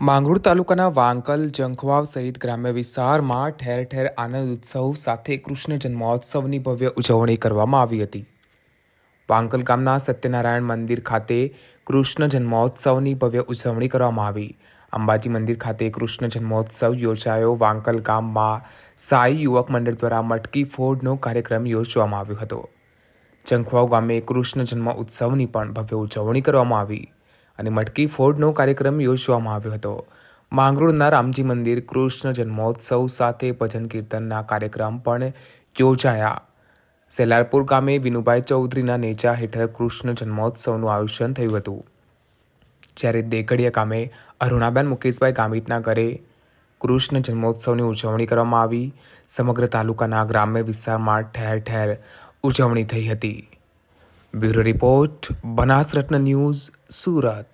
માંગરોળ તાલુકાના વાંકલ જંખવાવ સહિત ગ્રામ્ય વિસ્તારમાં ઠેર ઠેર આનંદ ઉત્સવ સાથે કૃષ્ણ જન્મોત્સવની ભવ્ય ઉજવણી કરવામાં આવી હતી. વાંકલ ગામના સત્યનારાયણ મંદિર ખાતે કૃષ્ણ જન્મોત્સવની ભવ્ય ઉજવણી કરવામાં આવી. અંબાજી મંદિર ખાતે કૃષ્ણ જન્મોત્સવ યોજાયો. વાંકલ ગામમાં સાઈ યુવક મંડળ દ્વારા મટકી ફોડનો કાર્યક્રમ યોજવામાં આવ્યો હતો. જંખવાવ ગામે કૃષ્ણ જન્મ ઉત્સવની પણ ભવ્ય ઉજવણી કરવામાં આવી. અને મટકી ફોડનો કાર્યક્રમ યોજવામાં આવ્યો હતો. માંગરોળના રામજી મંદિર કૃષ્ણ જન્મોત્સવ સાથે ભજન કીર્તનના કાર્યક્રમ પણ યોજાયા. સેલારપુર ગામે વિનુભાઈ ચૌધરીના નેજા હેઠળ કૃષ્ણ જન્મોત્સવનું આયોજન થયું હતું. જ્યારે દેગડિયા ગામે અરુણાબેન મુકેશભાઈ ગામિતના ઘરે કૃષ્ણ જન્મોત્સવની ઉજવણી કરવામાં આવી, સમગ્ર તાલુકાના ગ્રામ્ય વિસ્તારમાં ઠેર ઠેર ઉજવણી થઈ હતી. Bureau report Banasratna news Surat.